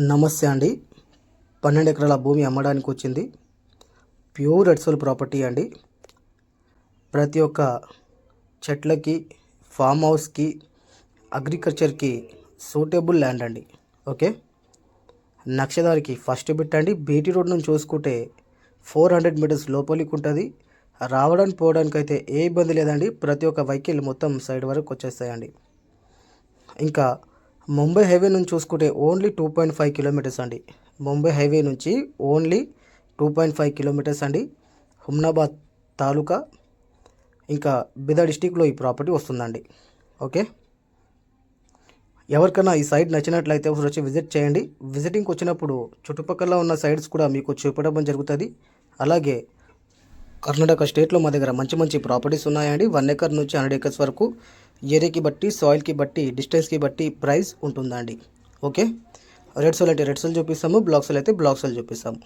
నమస్తే అండి. పన్నెండు ఎకరాల భూమి అమ్మడానికి వచ్చింది. ప్యూర్ ఎడ్సోల్ ప్రాపర్టీ అండి. ప్రతి ఒక్క చెట్లకి ఫామ్ హౌస్కి అగ్రికల్చర్కి సూటబుల్ ల్యాండ్ అండి. ఓకే? నక్షదారికి ఫస్ట్ బిట్ అండి. బీటీ రోడ్ నుంచి చూసుకుంటే ఫోర్ హండ్రెడ్ మీటర్స్ లోపలికి ఉంటుంది. రావడానికి పోవడానికి అయితే ఏ ఇబ్బంది లేదండి. ప్రతి ఒక్క వెహికల్ మొత్తం సైడ్ వరకు వచ్చేస్తాయండి. ఇంకా ముంబై హైవే నుంచి చూసుకుంటే only two point five kilometres అండి. ముంబై హైవే నుంచి only two point five kilometres అండి. హుమ్నాబాద్ తాలూకా ఇంకా బిదా డిస్టిక్లో ఈ ప్రాపర్టీ వస్తుందండి. ఓకే? ఎవరికైనా ఈ సైట్ నచ్చినట్లయితే ఒకసారి వచ్చి విజిట్ చేయండి. విజిటింగ్కి వచ్చినప్పుడు చుట్టుపక్కల ఉన్న సైట్స్ కూడా మీకు చూపడం జరుగుతుంది. అలాగే కర్ణాటక స్టేట్లో మా దగ్గర మంచి మంచి ప్రాపర్టీస్ ఉన్నాయండి. వన్ ఎకర్ నుంచి హండ్రెడ్ ఎకర్స్ వరకు ఏరియాకి బట్టి సాయిల్కి బట్టి డిస్టెన్స్కి బట్టి ప్రైస్ ఉంటుందండి. ఓకే? రెడ్ సోల్ అంటే రెడ్ సోల్ చూపిస్తాము బ్లాక్ సోల్ అయితే బ్లాక్ సోల్ చూపిస్తాము.